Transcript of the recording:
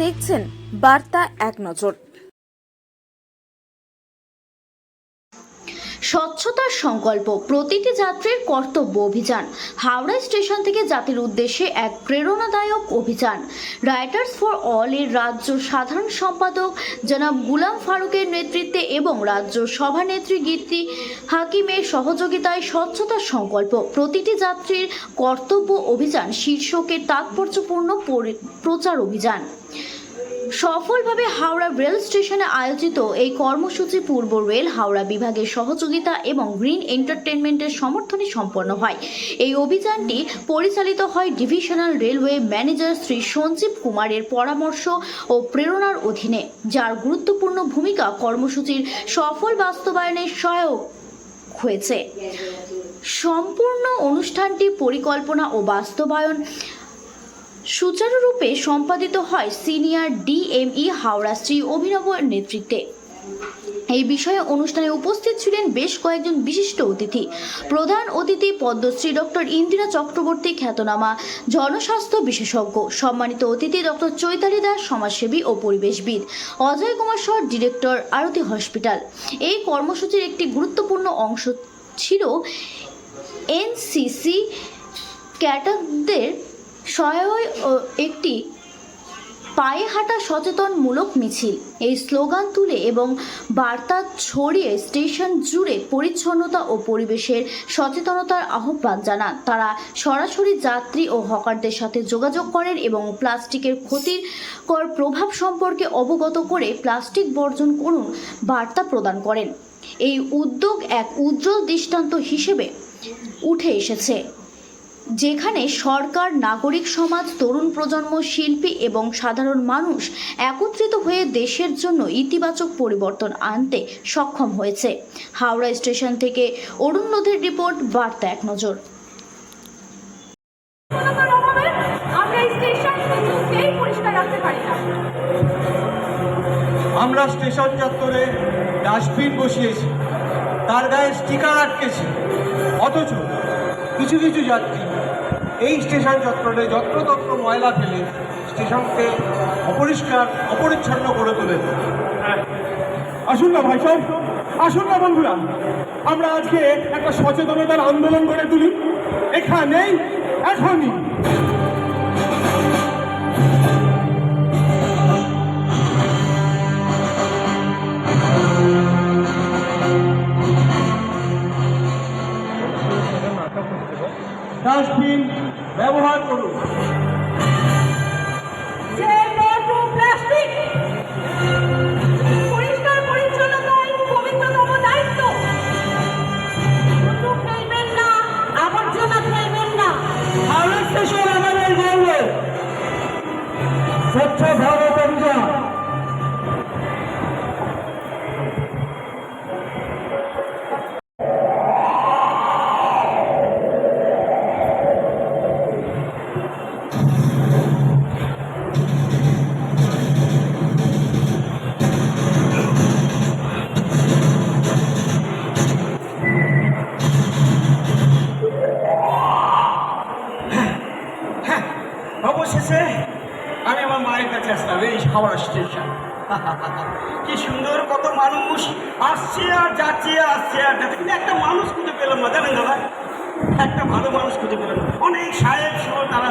দেখছেন বার্তা এক নজর। স্বচ্ছতার সংকল্প, প্রতিটি যাত্রীর কর্তব্য অভিযান। হাওড়া স্টেশন থেকে জাতির উদ্দেশ্যে এক প্রেরণাদায়ক অভিযান। রাইটার্স ফর অল এর রাজ্য সাধারণ সম্পাদক জনাব গুলাম ফারুকের নেতৃত্বে এবং রাজ্য সভানেত্রী গীতি হাকিমের সহযোগিতায় স্বচ্ছতার সংকল্প, প্রতিটি যাত্রীর কর্তব্য অভিযান শীর্ষকের তাৎপর্যপূর্ণ পরি- প্রচার অভিযান। সফলভাবে হাওড়া রেল স্টেশনে আয়োজিত এই কর্মসূচি পূর্ব রেল হাওড়া বিভাগের সহযোগিতা এবং গ্রিন এন্টারটেনমেন্টের সমর্থনে সম্পন্ন হয়। এই অভিযানটি পরিচালিত হয় divisional railway manager Shri Sanjeev কুমারের পরামর্শ ও প্রেরণার অধীনে, যার গুরুত্বপূর্ণ ভূমিকা কর্মসূচির সফল বাস্তবায়নে সহায়ক হয়েছে। সম্পূর্ণ অনুষ্ঠানটি পরিকল্পনা ও বাস্তবায়ন সুচারুরূপে সম্পাদিত হয় সিনিয়র ডিএমই হাওড়া শ্রী অভিনবের নেতৃত্বে। এই বিষয়ে অনুষ্ঠানে উপস্থিত ছিলেন বেশ কয়েকজন বিশিষ্ট অতিথি। প্রধান অতিথি পদ্মশ্রী ডক্টর ইন্দিরা চক্রবর্তী খ্যাতনামা, জনস্বাস্থ্য বিশেষজ্ঞ, সম্মানিত অতিথি ডক্টর চৈতালি দাস, সমাজসেবী ও পরিবেশবিদ, অজয় কুমার সর, ডিরেক্টর আরতি হসপিটাল। এই কর্মসূচির একটি গুরুত্বপূর্ণ অংশ ছিল এনসিসি ক্যাটারদের সহায় ও, একটি পায়ে হাঁটা সচেতনমূলক মিছিল। এই স্লোগান তুলে এবং বার্তা ছড়িয়ে স্টেশন জুড়ে পরিচ্ছন্নতা ও পরিবেশের সচেতনতার আহ্বান জানান। তারা সরাসরি যাত্রী ও হকারদের সাথে যোগাযোগ করেন এবং প্লাস্টিকের ক্ষতিকর প্রভাব সম্পর্কে অবগত করে প্লাস্টিক বর্জন করুন বার্তা প্রদান করেন। এই উদ্যোগ এক উজ্জ্বল দৃষ্টান্ত হিসেবে উঠে এসেছে। যেখানে সরকার নাগরিক সমাজ তরুণ প্রজন্ম শিল্পী এবং সাধারণ মানুষ একত্রিত হয়ে দেশের জন্য ইতিবাচক পরিবর্তন আনতে সক্ষম হয়েছে। হাওড়া স্টেশন থেকে অরুণ নদীর রিপোর্ট বার্তা এক নজর। আমরা স্টেশন কিছুতেই পরিষ্কার রাখতে পারি না। আমরা স্টেশন চত্বরে ডাস্টবিন বসিয়েছি তার গায়ে স্টিকার আটকেছি অথচ কিছু কিছু যাত্রী এই স্টেশন চত্বরে যত্রতত্র ময়লা ফেলে স্টেশনকে অপরিষ্কার, অপরিচ্ছন্ন করে তোলে আসুন না ভাই সাহেব, আসুন না বন্ধুরা। আমরা আজকে একটা সচেতনতার আন্দোলন করে তুলি। এখানেই এখনই। স্টেশন আমাদের গর্ব স্বচ্ছ ভারত। অবশেষে আমি আমার মায়ের কাছে আসলাম, এই হাওড়া স্টেশন। কি সুন্দর, কত মানুষ। আসছে আর যাচ্ছে, আসছে আর যাচ্ছে। কিন্তু একটা মানুষ খুঁজে পেলাম না, জানেন দাদা? একটা ভালো মানুষ খুঁজে পেলাম অনেক সাহেব সহ তারা